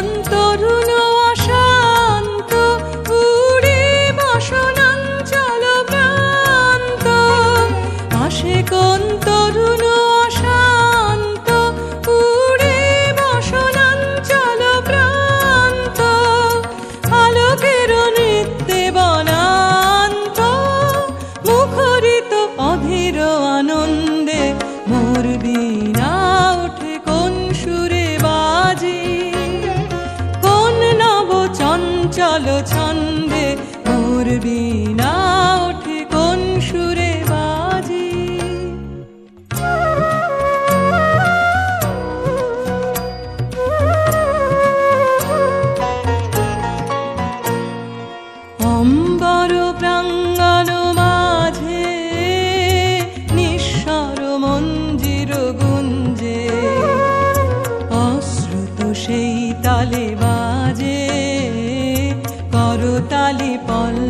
আসে কোন চঞ্চল ছন্দে ball.